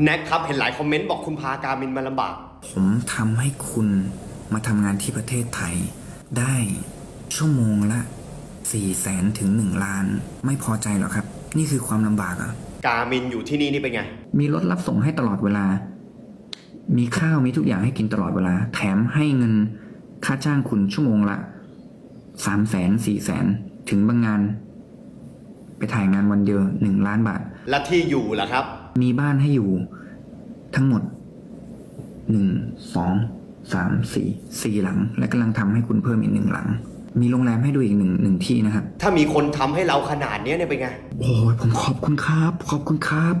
แน็กครับ เห็นหลายคอมเมนต์บอกคุณพาการมินมาลำบาก ผมทำให้คุณมาทำงานที่ประเทศไทย ได้ชั่วโมงละ4ี่แสนถึง 1 ล้าน ไม่พอใจเหรอครับ นี่คือความลำบากเหรอะการมินอยู่ที่นี่นี่เป็นไง มีรถรับส่งให้ตลอดเวลา มีข้าวมีทุกอย่างให้กินตลอดเวลา แถมให้เงินค่าจ้างคุณชั่วโมงละสามแสนสี่แสนถึงบางงาน ไปถ่ายงานวันเดียวหนึ่งล้านบาท และที่อยู่ล่ะครับ มีบ้านให้อยู่ทั้งหมดหนึ่งสองสามสี่สี่หลัง และกำลังทำให้คุณเพิ่มอีกหนึ่งหลัง มีโรงแรมให้ดูอีกหนึ่งหนึ่งที่นะครับ ถ้ามีคนทำให้เราขนาดเนี้ยเนี่ยเป็นไง โอ้ยผมขอบคุณครับ ขอบคุณครับ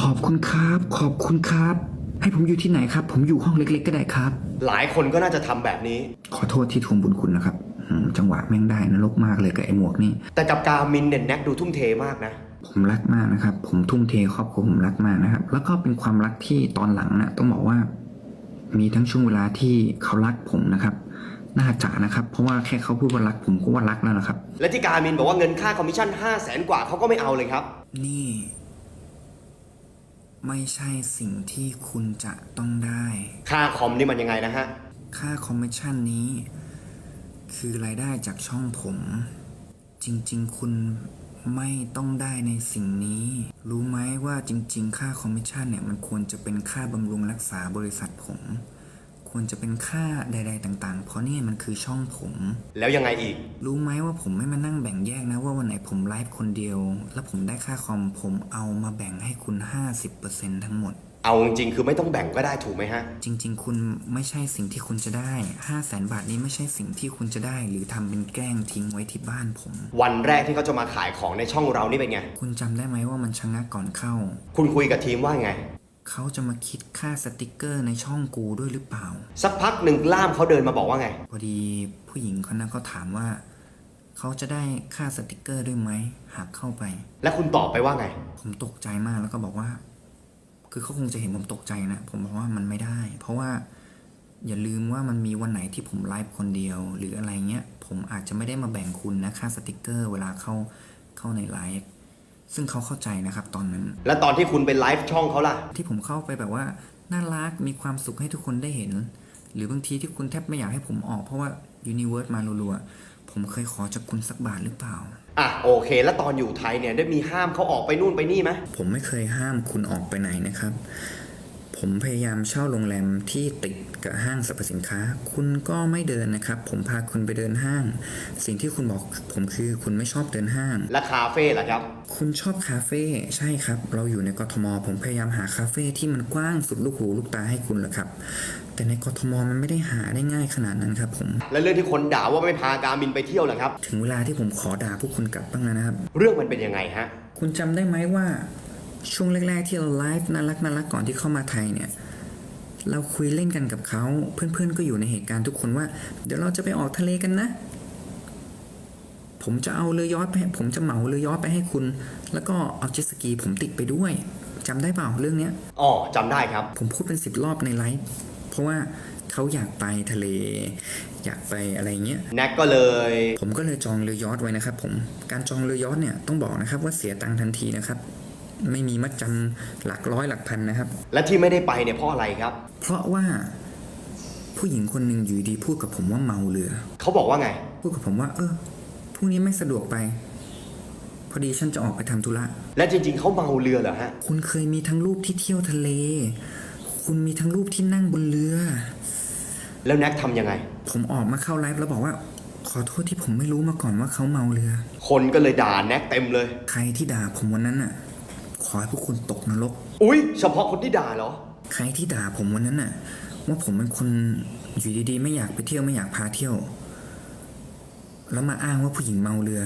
ขอบคุณครับ ขอบคุณครับ ให้ผมอยู่ที่ไหนครับ ผมอยู่ห้องเล็ก ๆ ก็ได้ครับ หลายคนก็น่าจะทำแบบนี้ ขอโทษที่ทวงบุญคุณนะครับอืมจังหวะแม่งได้นรกมากเลยกับไอ้หมวกนี่ แต่กับการมินเนี่ยแน็กดูทุ่มเทมากนะ ผมรักมากนะครับ ผมทุ่มเทครอบครัวผมรักมากนะครับ แล้วก็เป็นความรักที่ตอนหลังนะต้องบอกว่า มีทั้งช่วงเวลาที่เขารักผมนะครับน่าจะนะครับ เพราะว่าแค่เขาพูดว่ารักผมก็ว่ารักแล้วนะครับ และที่การมินบอกว่าเงินค่าคอมมิชชั่น5 0 0แสนกว่าเขาก็ไม่เอาเลยครับ นี่ ไม่ใช่สิ่งที่คุณจะต้องได้ ค่าคอมนี่มันยังไงนะฮะ ค่าคอมมิชชั่นนี้ คือรายได้จากช่องผม จริง ๆ คุณ ไม่ต้องได้ในสิ่งนี้ รู้ไหมว่าจริง ๆ ค่าคอมมิชชั่นเนี่ยมันควรจะเป็นค่าบำรุงรักษาบริษัทผม ควรจะเป็นค่าใด ๆ ต่าง ๆ เพราะนี่มันคือช่องผม แล้วยังไงอีก รู้ไหมว่าผมไม่มานั่งแบ่งแยกนะว่าวันไหนผมไลฟ์คนเดียว แล้วผมได้ค่าคอมผมเอามาแบ่งให้คุณ 50%ทั้งหมด เอาจริงๆคือไม่ต้องแบ่งก็ได้ถูกไหมฮะ จริง ๆ คุณไม่ใช่สิ่งที่คุณจะได้5 0 0แสนบาทนี้ไม่ใช่สิ่งที่คุณจะได้ หรือทำเป็นแกล้งทิ้งไว้ที่บ้านผม วันแรกที่เขาจะมาขายของในช่องเรานี่เป็นไง คุณจำได้ไหมว่ามันชะงักก่อนเข้า คุณคุยกับทีมว่าไง เขาจะมาคิดค่าสติกเกอร์ในช่องกูด้วยหรือเปล่า สักพักหนึ่งล่ามเขาเดินมาบอกว่าไง พอดีผู้หญิงคนนั้นเขาถามว่า เขาจะได้ค่าสติกเกอร์ด้วยไหมหากเข้าไป และคุณตอบไปว่าไง ผมตกใจมากแล้วก็บอกว่า คือเขาคงจะเห็นผมตกใจนะ ผมบอกว่ามันไม่ได้ เพราะว่าอย่าลืมว่ามันมีวันไหนที่ผมไลฟ์คนเดียว หรืออะไรเงี้ย ผมอาจจะไม่ได้มาแบ่งคุณนะค่าสติกเกอร์ เวลาเข้าเข้าในไลฟ์ซึ่งเขาเข้าใจนะครับตอนนั้น และตอนที่คุณไปไลฟ์ช่องเขาล่ะ ที่ผมเข้าไปแบบว่าน่ารักมีความสุขให้ทุกคนได้เห็น หรือบางทีที่คุณแทบไม่อยากให้ผมออกเพราะว่ายูนิเวิร์สมารัวๆ ผมเคยขอจากคุณสักบาทหรือเปล่า อะโอเค แล้วตอนอยู่ไทยเนี่ยได้มีห้ามเขาออกไปนู่นไปนี่ไหมผมไม่เคยห้ามคุณออกไปไหนนะครับ ผมพยายามเช่าโรงแรมที่ติดกับห้างสรรพสินค้า คุณก็ไม่เดินนะครับ ผมพาคุณไปเดินห้าง สิ่งที่คุณบอกผมคือคุณไม่ชอบเดินห้าง และคาเฟ่ล่ะครับ คุณชอบคาเฟ่ใช่ครับ เราอยู่ในกทม ผมพยายามหาคาเฟ่ที่มันกว้างสุดลูกหูลูกตาให้คุณแหละครับ แต่ในกทมมันไม่ได้หาได้ง่ายขนาดนั้นครับผม และเรื่องที่คนด่าว่าไม่พาการมินไปเที่ยวล่ะครับ ถึงเวลาที่ผมขอด่าพวกคุณกลับบ้างแล้วนะครับ เรื่องมันเป็นยังไงฮะ คุณจำได้ไหมว่าช่วงแรก ๆ ที่เราไลฟ์น่ารักน่ารักก่อนที่เข้ามาไทยเนี่ย เราคุยเล่นกันกับเขาเพื่อนๆก็อยู่ในเหตุการณ์ทุกคนว่า เดี๋ยวเราจะไปออกทะเลกันนะ ผมจะเอาเรือยอชต์ไปให้ผมจะเหมาเรือยอชต์ไปให้คุณ แล้วก็เอาเจ็ตสกีผมติดไปด้วยจำได้เปล่าเรื่องเนี้ย อ๋อจำได้ครับ ผมพูดเป็นสิบรอบในไลฟ์เพ ราะว่าเขาอยากไปทะเล อยากไปอะไรเงี้ยแน็กก็เลย ผมก็เลยจองเรือยอชต์ไว้นะครับผมการจองเรือยอชต์เนี่ยต้องบอกนะครับว่าเสียตังค์ทันทีนะครับไม่มีมัดจำหลักร้อยหลักพันนะครับ และที่ไม่ได้ไปเนี่ยเพราะอะไรครับ เพราะว่าผู้หญิงคนหนึ่งอยู่ดีพูดกับผมว่าเมาเรือ เขาบอกว่าไง พูดกับผมว่า เออพรุ่งนี้ไม่สะดวกไป พอดีฉันจะออกไปทำธุระและจริงๆเขาเมาเรือเหรอฮะ คุณเคยมีทั้งรูปที่เที่ยวทะเล คุณมีทั้งรูปที่นั่งบนเรือ แล้วแน็กทำยังไง ผมออกมาเข้าไลฟ์แล้วบอกว่า ขอโทษที่ผมไม่รู้มาก่อนว่าเขาเมาเรือ คนก็เลยด่าแน็กเต็มเลย ใครที่ด่าผมวันนั้นน่ะ ขอให้พวกคุณตกนรก อุ๊ย เฉพาะคนที่ด่าเหรอ ใครที่ด่าผมวันนั้นน่ะ ว่าผมเป็นคนอยู่ดีๆ ไม่อยากไปเที่ยวไม่อยากพาเที่ยว แล้วมาอ้างว่าผู้หญิงเมาเรือ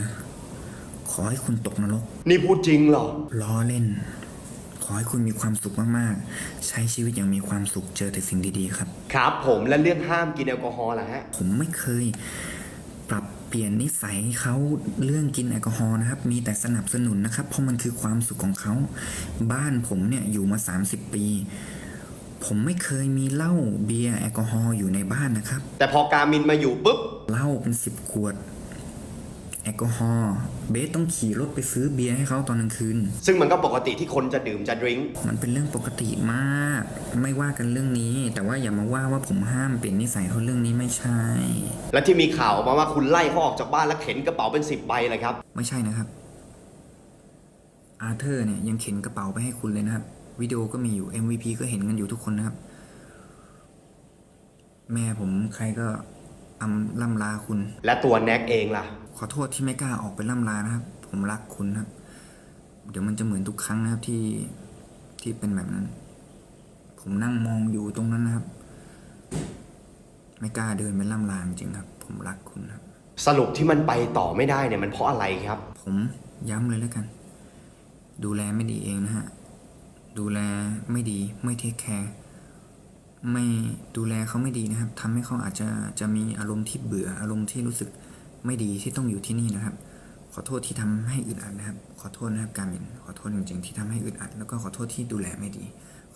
ขอให้คุณตกนรก นี่พูดจริงเหรอ ล้อเล่น ขอให้คุณมีความสุขมากๆ ใช้ชีวิตอย่างมีความสุขเจอแต่สิ่งดีๆครับ ครับผมและเรื่องห้ามกินแอลกอฮอล์ล่ะฮะ ผมไม่เคยปรับเปลี่ยนนิสัยเขาเรื่องกินแอลกอฮอล์นะครับ มีแต่สนับสนุนนะครับ เพราะมันคือความสุขของเขา บ้านผมเนี่ยอยู่มา 30 ปี ผมไม่เคยมีเหล้าเบียร์แอลกอฮอล์อยู่ในบ้านนะครับ แต่พอการมินมาอยู่ปุ๊บเหล้าเป็นสิบขวด แอลกอฮอล์เบสต้องขี่รถไปซื้อเบียร์ให้เขาตอนกลางคืน ซึ่งมันก็ปกติที่คนจะดื่มจะดริงก์มันเป็นเรื่องปกติมาก ไม่ว่ากันเรื่องนี้ แต่ว่าอย่ามาว่าว่าผมห้ามเปลี่ยนนิสัยเขาเรื่องนี้ไม่ใช่ และที่มีข่าวออกมาว่าคุณไล่เขาออกจากบ้านแล้วเข็นกระเป๋าเป็นสิบใบเลยครับ ไม่ใช่นะครับ อาร์เธอร์เนี่ยยังเข็นกระเป๋าไปให้คุณเลยนะครับ วิดีโอก็มีอยู่ MVP ก็เห็นกันอยู่ทุกคนนะครับ แม่ผมใครก็ อำล่ำลาคุณ และตัวแน็กเองล่ะ ขอโทษที่ไม่กล้าออกไปล่ำลานะครับ ผมรักคุณครับ เดี๋ยวมันจะเหมือนทุกครั้งนะครับที่ที่เป็นแบบนั้น ผมนั่งมองอยู่ตรงนั้นนะครับ ไม่กล้าเดินไปล่ำลาจริงๆครับ ผมรักคุณครับ สรุปที่มันไปต่อไม่ได้เนี่ยมันเพราะอะไรครับ ผมย้ำเลยแล้วกัน ดูแลไม่ดีเองนะฮะ ดูแลไม่ดีไม่เทคแคร์ ไม่ดูแลเขาไม่ดีนะครับทำให้เขาอาจจะจะมีอารมณ์ที่เบื่ออารมณ์ที่รู้สึกไม่ดีที่ต้องอยู่ที่นี่นะครับ ขอโทษที่ทำให้อึดอัดนะครับ ขอโทษนะครับการมินขอโทษจริงๆที่ทำให้อึดอัด แล้วก็ขอโทษที่ดูแลไม่ดี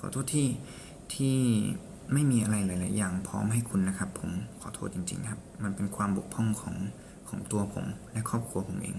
ขอโทษที่ที่ไม่มีอะไรหลาย ๆ อย่างพร้อมให้คุณนะครับ ผมขอโทษจริง ๆ ครับ มันเป็นความบกพร่องของของตัวผมและครอบครัวผมเอง